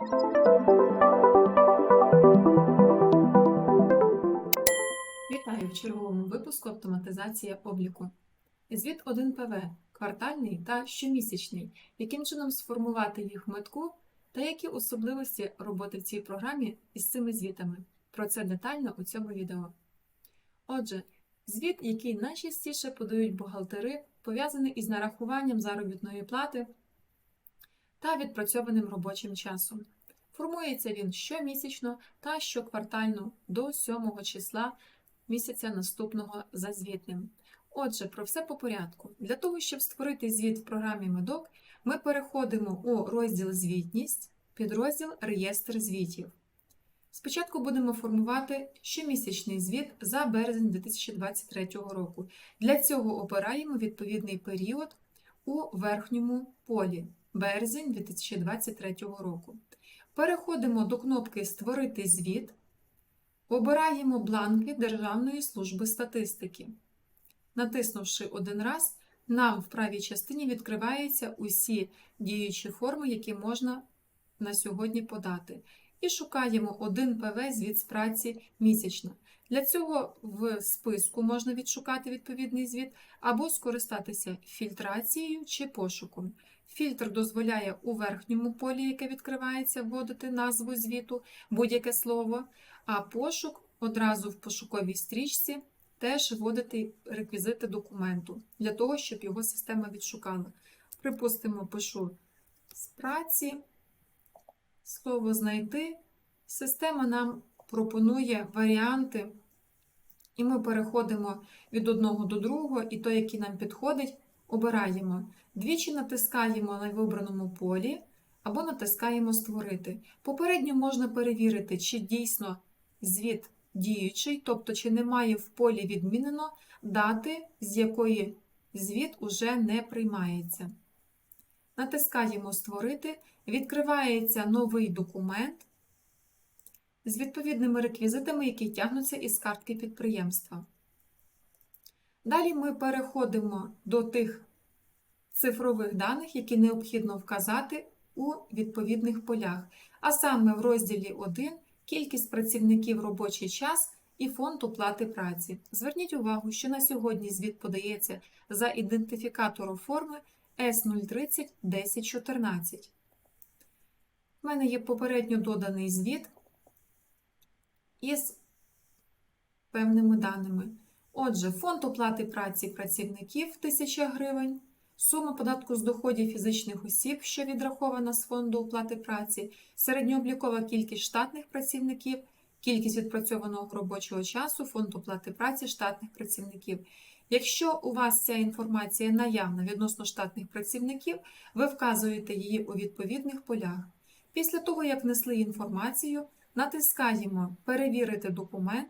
Вітаю в черговому випуску Автоматизація обліку. Звіт 1ПВ квартальний та щомісячний, яким чином сформувати їх в метку та які особливості роботи в цій програмі із цими звітами. Про це детально у цьому відео. Отже, звіт, який найчастіше подають бухгалтери, пов'язаний із нарахуванням заробітної плати та відпрацьованим робочим часом. Формується він щомісячно та щоквартально до 7 числа місяця наступного за звітним. Отже, про все по порядку. Для того, щоб створити звіт в програмі Медок, ми переходимо у розділ Звітність, підрозділ Реєстр звітів. Спочатку будемо формувати щомісячний звіт за березень 2023 року. Для цього обираємо відповідний період у верхньому полі березень 2023 року. Переходимо до кнопки Створити звіт. Обираємо бланки Державної служби статистики. Натиснувши один раз, нам в правій частині відкриваються усі діючі форми, які можна на сьогодні подати. І шукаємо один ПВ звіт з праці місячно. Для цього в списку можна відшукати відповідний звіт або скористатися фільтрацією чи пошуком. Фільтр дозволяє у верхньому полі, яке відкривається, вводити назву звіту, будь-яке слово, а пошук одразу в пошуковій стрічці теж вводити реквізити документу для того, щоб його система відшукала. Припустимо, пишу з праці, слово знайти. Система нам пропонує варіанти, і ми переходимо від одного до другого, і той, який нам підходить, обираємо. Двічі натискаємо на вибраному полі або натискаємо Створити. Попередньо можна перевірити, чи дійсно звіт діючий, тобто чи немає в полі відмінено дати, з якої звіт уже не приймається. Натискаємо Створити, відкривається новий документ з відповідними реквізитами, які тягнуться із картки підприємства. Далі ми переходимо до тих цифрових даних, які необхідно вказати у відповідних полях, а саме в розділі 1 кількість працівників робочий час і фонд оплати праці. Зверніть увагу, що на сьогодні звіт подається за ідентифікатором форми S030 1014. У мене є попередньо доданий звіт із певними даними. Отже, фонд оплати праці працівників 1000 гривень, сума податку з доходів фізичних осіб, що відрахована з фонду оплати праці, середньооблікова кількість штатних працівників, кількість відпрацьованого робочого часу, фонд оплати праці штатних працівників. Якщо у вас ця інформація наявна відносно штатних працівників, ви вказуєте її у відповідних полях. Після того, як внесли інформацію, натискаємо Перевірити документ.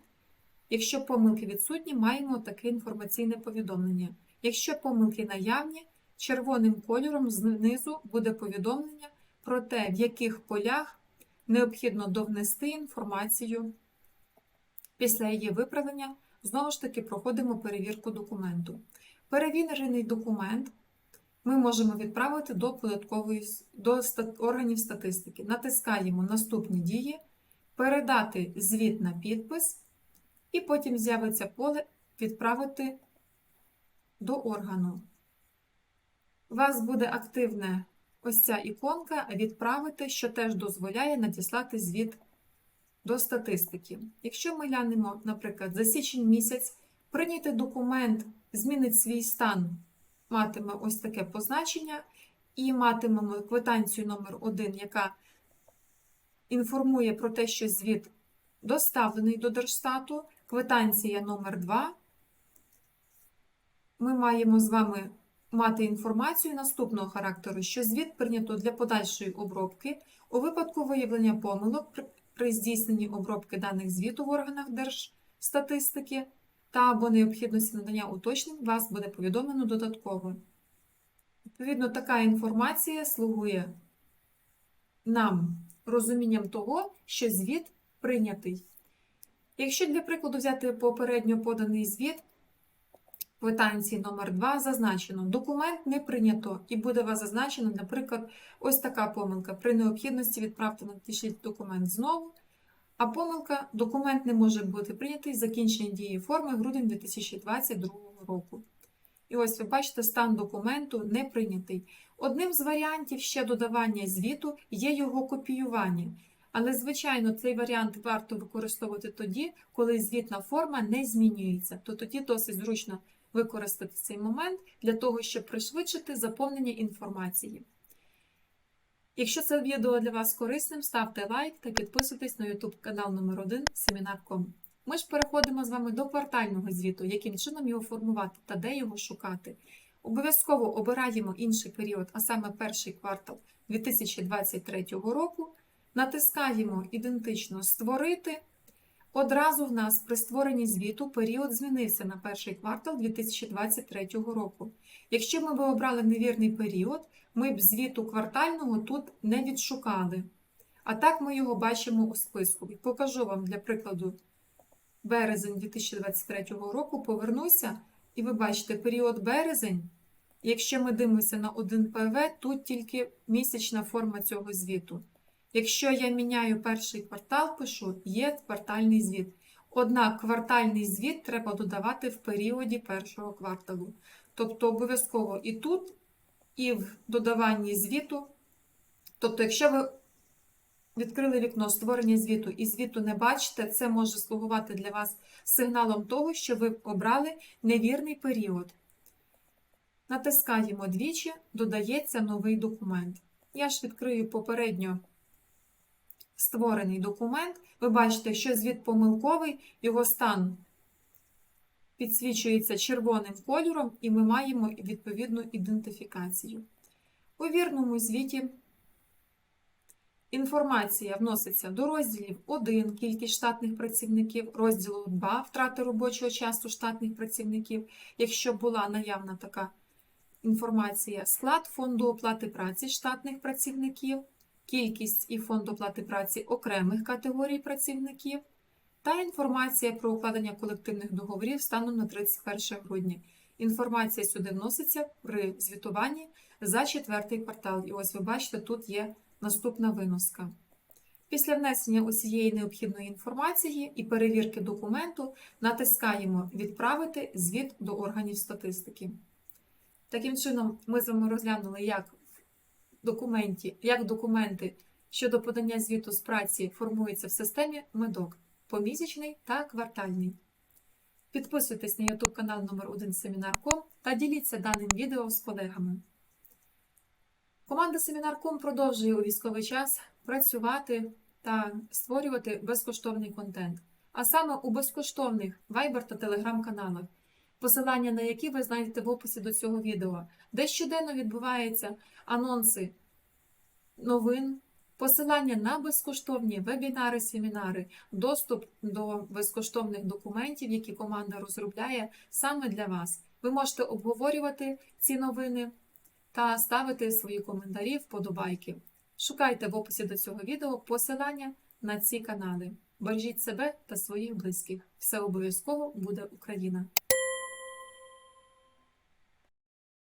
Якщо помилки відсутні, маємо таке інформаційне повідомлення. Якщо помилки наявні, червоним кольором знизу буде повідомлення про те, в яких полях необхідно довнести інформацію. Після її виправлення знову ж таки проходимо перевірку документу. Перевірений документ ми можемо відправити до податкової до органів статистики. Натискаємо Наступні дії, передати звіт на підпис, і потім з'явиться поле Відправити до органу. У вас буде активна ось ця іконка Відправити, що теж дозволяє надіслати звіт до статистики. Якщо ми глянемо, наприклад, за січень місяць, прийнятий документ змінить свій стан, матиме ось таке позначення, і матимемо квитанцію номер 1 яка інформує про те, що звіт доставлений до Держстату, квитанція номер 2 Ми маємо з вами мати інформацію наступного характеру, що звіт прийнято для подальшої обробки у випадку виявлення помилок при здійсненні обробки даних звіту в органах Держстатистики та або необхідності надання уточнень, вас буде повідомлено додатково. Відповідно, така інформація слугує нам розумінням того, що звіт прийнятий. Якщо для прикладу взяти попередньо поданий звіт, квитанції номер 2 зазначено документ не прийнято і буде вас зазначено, наприклад, ось така помилка. При необхідності відправте надішліть документ знову. А помилка документ не може бути прийнятий закінчення дії форми грудень 2022 року. І ось ви бачите, стан документу не прийнятий. Одним з варіантів ще додавання звіту є його копіювання. Але, звичайно, цей варіант варто використовувати тоді, коли звітна форма не змінюється. То тоді досить зручно використати цей момент для того, щоб пришвидшити заповнення інформації. Якщо це відео для вас корисним, ставте лайк та підписуйтесь на YouTube канал номер 1 Семінар.ком. Ми ж переходимо з вами до квартального звіту, яким чином його формувати та де його шукати. Обов'язково обираємо інший період, а саме перший квартал 2023 року. Натискаємо ідентично Створити. Одразу в нас при створенні звіту період змінився на перший квартал 2023 року. Якщо ми б обрали невірний період, ми б звіту квартального тут не відшукали. А так ми його бачимо у списку. Покажу вам для прикладу березень 2023 року. Повернуся, і ви бачите період березень. Якщо ми дивимося на 1 ПВ, тут тільки місячна форма цього звіту. Якщо я міняю перший квартал, пишу є квартальний звіт. Однак квартальний звіт треба додавати в періоді першого кварталу. Тобто обов'язково і тут, і в додаванні звіту. Тобто, якщо ви відкрили вікно створення звіту і звіту не бачите, це може слугувати для вас сигналом того, що ви обрали невірний період. Натискаємо двічі, додається новий документ. Я ж відкрию попередньо створений документ. Ви бачите, що звіт помилковий, його стан підсвічується червоним кольором, і ми маємо відповідну ідентифікацію. У вірному звіті інформація вноситься до розділів 1 кількість штатних працівників, розділу 2 втрати робочого часу штатних працівників, якщо була наявна така інформація, склад фонду оплати праці штатних працівників кількість і фонд оплати праці окремих категорій працівників, та інформація про укладення колективних договорів станом на 31 грудня. Інформація сюди вноситься при звітуванні за четвертий квартал. І ось ви бачите, тут є наступна виноска. Після внесення усієї необхідної інформації і перевірки документу натискаємо Відправити звіт до органів статистики. Таким чином, ми з вами розглянули, як документі, як документи щодо подання звіту з праці формуються в системі МЕДОК помісячний та квартальний. Підписуйтесь на YouTube канал номер 1 Семінар.ком та діліться даним відео з колегами. Команда Семінар.ком продовжує у військовий час працювати та створювати безкоштовний контент, а саме у безкоштовних Viber та Telegram каналах, посилання на які ви знайдете в описі до цього відео, де щоденно відбуваються анонси новин, посилання на безкоштовні вебінари, семінари, доступ до безкоштовних документів, які команда розробляє саме для вас. Ви можете обговорювати ці новини та ставити свої коментарі, вподобайки. Шукайте в описі до цього відео посилання на ці канали. Бережіть себе та своїх близьких. Все обов'язково буде Україна!